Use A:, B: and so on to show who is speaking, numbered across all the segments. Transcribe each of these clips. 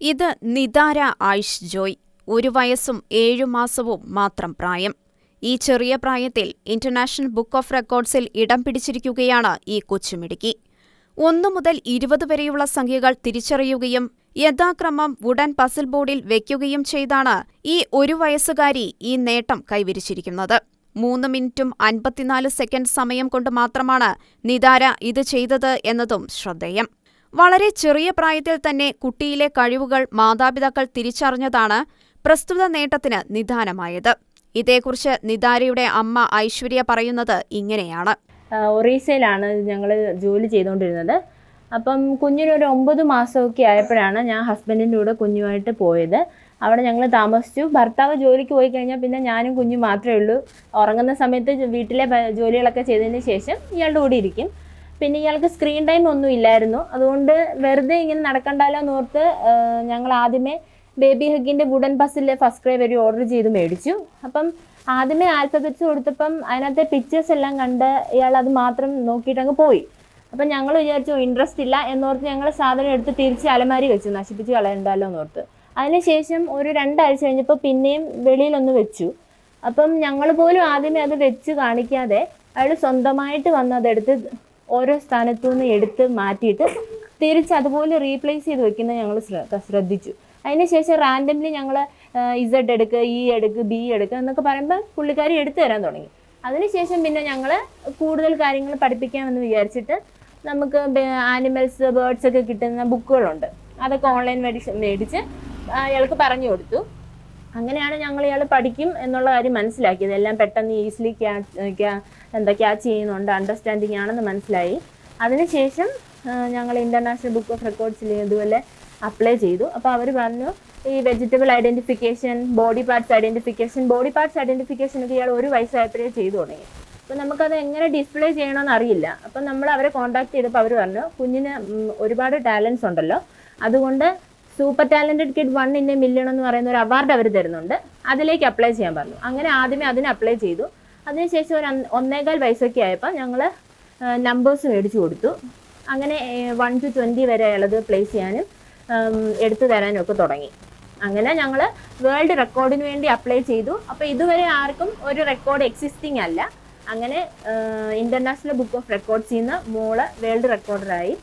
A: ഇത് നിതാര ആയിഷ് ജോയ് ഒരു വയസ്സും ഏഴു മാസവും മാത്രം പ്രായം. ഈ ചെറിയ പ്രായത്തിൽ ഇന്റർനാഷണൽ ബുക്ക് ഓഫ് റെക്കോർഡ്സിൽ ഇടം പിടിച്ചിരിക്കുകയാണ് ഈ കൊച്ചുമിടുക്കി. ഒന്നു മുതൽ ഇരുപത് വരെയുള്ള സംഖ്യകൾ തിരിച്ചറിയുകയും യഥാക്രമം വുഡൻ പസിൽ ബോർഡിൽ വെക്കുകയും ചെയ്താണ് ഈ ഒരു വയസ്സുകാരി ഈ നേട്ടം കൈവരിച്ചിരിക്കുന്നത്. മൂന്ന് മിനിറ്റും അൻപത്തിനാല് സെക്കൻഡ് സമയം കൊണ്ട് മാത്രമാണ് നിതാര ഇത് ചെയ്തത് എന്നതും ശ്രദ്ധേയം. വളരെ ചെറിയ പ്രായത്തിൽ തന്നെ കുട്ടിയിലെ കഴിവുകൾ മാതാപിതാക്കൾ തിരിച്ചറിഞ്ഞതാണ് പ്രസ്തുത നേട്ടത്തിന് നിദാനമായത്. ഇതേക്കുറിച്ച് നിദാരയുടെ അമ്മ ഐശ്വര്യ പറയുന്നത് ഇങ്ങനെയാണ്.
B: ഒറീസയിലാണ് ഞങ്ങൾ ജോലി ചെയ്തുകൊണ്ടിരുന്നത് അപ്പം കുഞ്ഞിനൊരു ഒമ്പത് മാസമൊക്കെ ആയപ്പോഴാണ് ഞാൻ ഹസ്ബൻഡിന്റെ കൂടെ കുഞ്ഞുമായിട്ട് പോയത്. അവിടെ ഞങ്ങൾ താമസിച്ചു. ഭർത്താവ് ജോലിക്ക് പോയി കഴിഞ്ഞാൽ പിന്നെ ഞാനും കുഞ്ഞും മാത്രമേ ഉള്ളൂ. ഉറങ്ങുന്ന സമയത്ത് വീട്ടിലെ ജോലികളൊക്കെ ചെയ്തതിന് ശേഷം ഇയാളുടെ കൂടെ ഇരിക്കും. പിന്നെ ഇയാൾക്ക് സ്ക്രീൻ ടൈം ഒന്നും ഇല്ലായിരുന്നു. അതുകൊണ്ട് വെറുതെ ഇങ്ങനെ നടക്കണ്ടല്ലോ എന്ന് ഓർത്ത് ഞങ്ങൾ ആദ്യമേ ബേബി ഹഗിന്റെ വുഡൻ ബസ്സിലെ ഫസ്റ്റ് ക്രൈ വരെ ഓർഡർ ചെയ്ത് മേടിച്ചു. അപ്പം ആദ്യമേ ആൽഫബറ്റ്സ് കൊടുത്തപ്പം അതിനകത്തെ പിക്ചേഴ്സ് എല്ലാം കണ്ട് ഇയാൾ അത് മാത്രം നോക്കിയിട്ട് അങ്ങ് പോയി. അപ്പം ഞങ്ങൾ വിചാരിച്ചു ഇൻട്രസ്റ്റ് ഇല്ല എന്നോർത്ത് ഞങ്ങൾ സാധനം എടുത്ത് തിരിച്ച് അലമാരി വെച്ചു. നശിപ്പിച്ച് കളയണ്ടല്ലോ എന്നോർത്ത് അതിനുശേഷം ഒരു രണ്ടാഴ്ച കഴിഞ്ഞപ്പോൾ പിന്നെയും വെളിയിലൊന്ന് വെച്ചു. അപ്പം ഞങ്ങൾ പോലും ആദ്യമേ അത് വെച്ച് കാണിക്കാതെ അയാൾ സ്വന്തമായിട്ട് വന്ന് അതെടുത്ത് ഓരോ സ്ഥാനത്തു നിന്ന് എടുത്ത് മാറ്റിയിട്ട് തിരിച്ച് അതുപോലെ റീപ്ലേസ് ചെയ്ത് വെക്കുന്നത് ഞങ്ങൾ ശ്രദ്ധിച്ചു. അതിനുശേഷം റാൻഡംലി ഞങ്ങൾ ഇസഡ് എടുക്കുക ഇ എടുക്കുക ബി എടുക്കുക എന്നൊക്കെ പറയുമ്പോൾ പുള്ളിക്കാരി എടുത്തു തരാൻ തുടങ്ങി. അതിനുശേഷം പിന്നെ ഞങ്ങൾ കൂടുതൽ കാര്യങ്ങൾ പഠിപ്പിക്കാമെന്ന് വിചാരിച്ചിട്ട് നമുക്ക് ആനിമൽസ് ബേർഡ്സ് ഒക്കെ കിട്ടുന്ന ബുക്കുകളുണ്ട്. അതൊക്കെ ഓൺലൈൻ മേടിച്ച് മേടിച്ച് അയാൾക്ക് പറഞ്ഞു കൊടുത്തു. അങ്ങനെയാണ് ഞങ്ങൾ ഇയാൾ പഠിക്കും എന്നുള്ള കാര്യം മനസ്സിലാക്കിയത്. എല്ലാം പെട്ടെന്ന് ഈസിലി ക്യാ എന്താ ക്യാച്ച് ചെയ്യുന്നുണ്ട് അണ്ടർസ്റ്റാൻഡിങ് ആണെന്ന് മനസ്സിലായി. അതിനുശേഷം ഞങ്ങൾ ഇന്റർനാഷണൽ ബുക്ക് ഓഫ് റെക്കോർഡ്സിൽ ഇതുപോലെ അപ്ലൈ ചെയ്തു. അപ്പോൾ അവർ പറഞ്ഞു ഈ vegetable identification body parts identification body parts identification ഒക്കെ ഇയാൾ ഒരു വയസ്സായപ്പോഴേ ചെയ്തു തുടങ്ങി. അപ്പോൾ നമുക്കത് എങ്ങനെ ഡിസ്പ്ലേ ചെയ്യണമെന്ന് അറിയില്ല. അപ്പം നമ്മൾ അവരെ കോൺടാക്ട് ചെയ്തപ്പോൾ അവർ പറഞ്ഞു കുഞ്ഞിന് ഒരുപാട് ടാലൻസ് ഉണ്ടല്ലോ. അതുകൊണ്ട് super talented kid one in a million എന്ന് പറയുന്ന ഒരു അവാർഡ് അവർ തരുന്നുണ്ട്. അതിലേക്ക് അപ്ലൈ ചെയ്യാൻ പറഞ്ഞു. അങ്ങനെ ആദ്യമേ അതിന് അപ്ലൈ ചെയ്തു. അതിനുശേഷം ഒരു ഒന്നേകാൽ വയസ്സൊക്കെ ആയപ്പോൾ ഞങ്ങൾ നമ്പേഴ്സ് മേടിച്ചു കൊടുത്തു. അങ്ങനെ വൺ ടു ട്വന്റി വരെ ഉള്ളത് പ്ലേസ് ചെയ്യാനും എടുത്തു തരാനും ഒക്കെ തുടങ്ങി. അങ്ങനെ ഞങ്ങൾ വേൾഡ് റെക്കോർഡിന് വേണ്ടി അപ്ലൈ ചെയ്തു. അപ്പോൾ ഇതുവരെ ആർക്കും ഒരു റെക്കോർഡ് എക്സിസ്റ്റിംഗ് അല്ല. അങ്ങനെ ഇന്റർനാഷണൽ ബുക്ക് ഓഫ് റെക്കോർഡ്സിൽ നിന്ന് മോൾ വേൾഡ് റെക്കോർഡറായി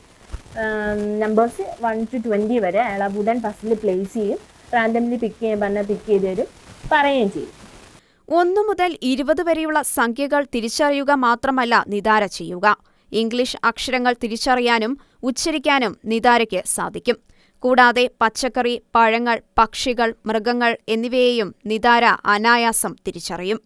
B: നമ്പേഴ്സ് വൺ ടു ട്വന്റി വരെ അയാൾ ആ വുഡൻ പസിൽ പ്ലേസ് ചെയ്യും. റാൻഡംലി പിക്ക് ചെയ്യാൻ പറഞ്ഞാൽ പിക്ക് ചെയ്ത് തരും. പറയുകയും ചെയ്യും.
A: ഒന്നു മുതൽ ഇരുപത് വരെയുള്ള സംഖ്യകൾ തിരിച്ചറിയുക മാത്രമല്ല നിതാര ചെയ്യുക. ഇംഗ്ലീഷ് അക്ഷരങ്ങൾ തിരിച്ചറിയാനും ഉച്ചരിക്കാനും നിതാരയ്ക്ക് സാധിക്കും. കൂടാതെ പച്ചക്കറി പഴങ്ങൾ പക്ഷികൾ മൃഗങ്ങൾ എന്നിവയെയും നിതാര അനായാസം തിരിച്ചറിയും.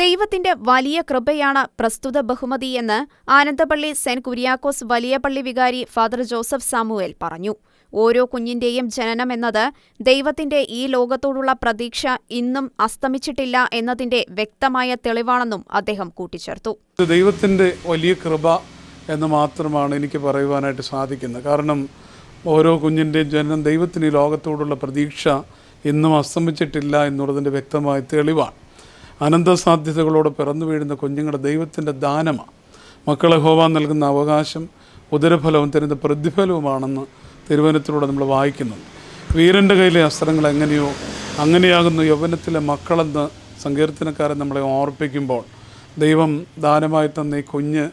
A: ദൈവത്തിന്റെ വലിയ കൃപയാണ് പ്രസ്തുത ബഹുമതിയെന്ന് ആനന്ദപള്ളി സെന്റ് കുര്യാക്കോസ് വലിയ പള്ളി വികാരി ഫാദർ ജോസഫ് സാമുവേൽ പറഞ്ഞു. ഓരോ കുഞ്ഞിന്റെയും ജനനം എന്നത് ദൈവത്തിന്റെ ഈ ലോകത്തോടുള്ള പ്രതീക്ഷ ഇന്നും അസ്തമിച്ചിട്ടില്ല എന്നതിന്റെ വ്യക്തമായ തെളിവാണെന്നും അദ്ദേഹം കൂട്ടിച്ചേർത്തു.
C: ദൈവത്തിന്റെ വലിയ കൃപ എന്ന് മാത്രമാണ് എനിക്ക് പറയുവാനായിട്ട് സാധിക്കുന്നത്. കാരണം ഓരോ കുഞ്ഞിന്റെയും ജനനം ദൈവത്തിന് ഈ ലോകത്തോടുള്ള പ്രതീക്ഷ ഇന്നും അസ്തമിച്ചിട്ടില്ല എന്നുള്ളതിന്റെ വ്യക്തമായ തെളിവാണ്. അനന്തസാധ്യതകളോട് പിറന്നു വീഴുന്ന കുഞ്ഞുങ്ങളുടെ ദൈവത്തിന്റെ ദാനമാണ് മക്കളെ ഹോവാൻ നൽകുന്ന അവകാശം ഉദരഫലവും തരുന്ന പ്രതിഫലവുമാണെന്ന് തിരുവനത്തിലൂടെ നമ്മൾ വായിക്കുന്നുണ്ട്. വീരന്റെ കയ്യിലെ അസ്ത്രങ്ങൾ എങ്ങനെയോ അങ്ങനെയാകുന്നു യൗവനത്തിലെ മക്കളെന്ന് സങ്കീർത്തനക്കാരൻ നമ്മളെ ഓർപ്പിക്കുമ്പോൾ ദൈവം ദാനമായി തന്ന ഈ കുഞ്ഞ്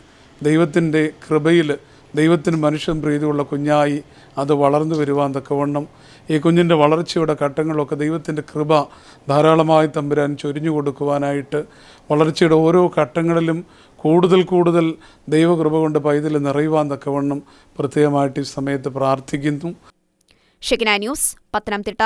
C: ദൈവത്തിന്റെ കൃപയിൽ ദൈവത്തിന് മനുഷ്യൻ പ്രീതിയുള്ള കുഞ്ഞായി അത് വളർന്നു വരുവാൻ തക്കവണ്ണം ഈ കുഞ്ഞിന്റെ വളർച്ചയുടെ ഘട്ടങ്ങളൊക്കെ ദൈവത്തിന്റെ കൃപ ധാരാളമായി തമ്പുരാൻ ചൊരിഞ്ഞു കൊടുക്കുവാനായിട്ട് വളർച്ചയുടെ ഓരോ ഘട്ടങ്ങളിലും കൂടുതൽ കൂടുതൽ ദൈവകൃപ കൊണ്ട് പൈതൽ നിറയുവാൻ തക്കവണ്ണം പ്രത്യേകമായിട്ട് ഈ സമയത്ത് പ്രാർത്ഥിക്കുന്നു.
A: ന്യൂസ് പത്തനംതിട്ട.